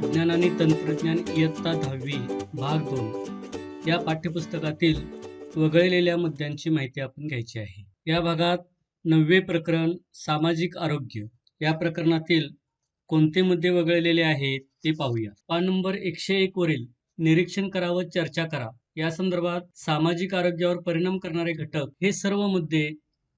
विज्ञान आणि तंत्रज्ञान इयत्ता दहावी भाग दोन. या पाठ्यपुस्तकातील वगळलेल्या मुद्द्यांची माहिती आपण घ्यायची आहे. या भागात नववे प्रकरण सामाजिक आरोग्य. या प्रकरणातील कोणते मुद्दे वगळलेले आहेत ते पाहूया. पान नंबर एकशे एक वरील निरीक्षण करा व चर्चा करा. या संदर्भात सामाजिक आरोग्यावर परिणाम करणारे घटक हे सर्व मुद्दे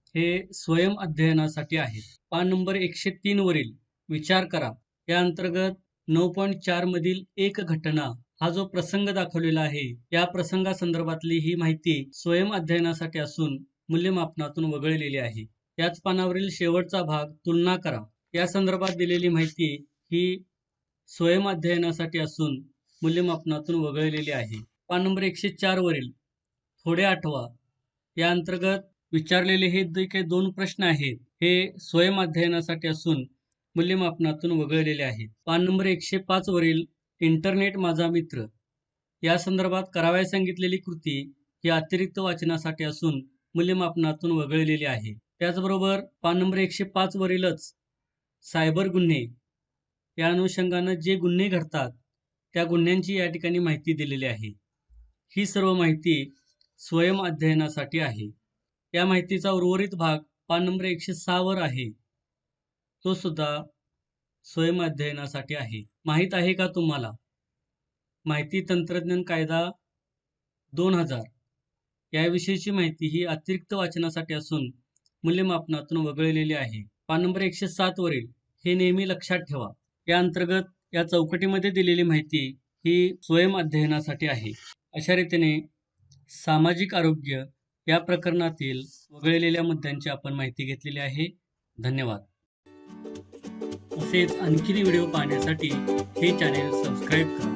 हे स्वयं अध्ययनासाठी आहेत. पान नंबर एकशे तीन वरील विचार करा. या अंतर्गत नऊ पॉईंट चार मधील एक घटना हा जो प्रसंग दाखवलेला आहे या प्रसंगासंदर्भातली ही माहिती स्वयं अध्ययनासाठी असून मूल्यमापनातून वगळलेली आहे. याच पानावरील शेवटचा भाग तुलना करा. या संदर्भात दिलेली माहिती ही स्वयं अध्ययनासाठी असून मूल्यमापनातून वगळलेली आहे. पान नंबर एकशे चार वरील थोडे आठवा. या अंतर्गत विचारलेले हे जे काही दोन प्रश्न आहेत हे स्वयं अध्ययनासाठी असून मूल्यमापनातून वगळलेले आहेत. पान नंबर एकशे पाच वरील इंटरनेट माझा मित्र. या संदर्भात करावयास सांगितलेली कृती ही अतिरिक्त वाचनासाठी असून मूल्यमापनातून वगळलेली आहे. त्याचबरोबर पान नंबर एकशे पाच वरीलच सायबर गुन्हे. या अनुषंगानं जे गुन्हे घडतात त्या गुन्ह्यांची या ठिकाणी माहिती दिलेली आहे. ही सर्व माहिती स्वयं अध्ययनासाठी आहे. या माहितीचा उर्वरित भाग पान नंबर एकशे सहावर आहे. तो सुद्धा स्वयं अध्ययनासाठी आहे. माहीत आहे का तुम्हाला? माहिती तंत्रज्ञान कायदा दोन हजार. याविषयीची माहिती ही अतिरिक्त वाचनासाठी असून मूल्यमापनातून वगळलेली आहे. पान नंबर एकशे सात वरील. हे नेहमी लक्षात ठेवा. या अंतर्गत या चौकटीमध्ये दिलेली माहिती ही स्वयं अध्ययनासाठी आहे. अशा रीतीने सामाजिक आरोग्य या प्रकरणातील वगळलेल्या मुद्द्यांची आपण माहिती घेतलेली आहे. धन्यवाद. असेच आणखी व्हिडिओ पाहण्यासाठी हे चॅनेल सबस्क्राईब करा.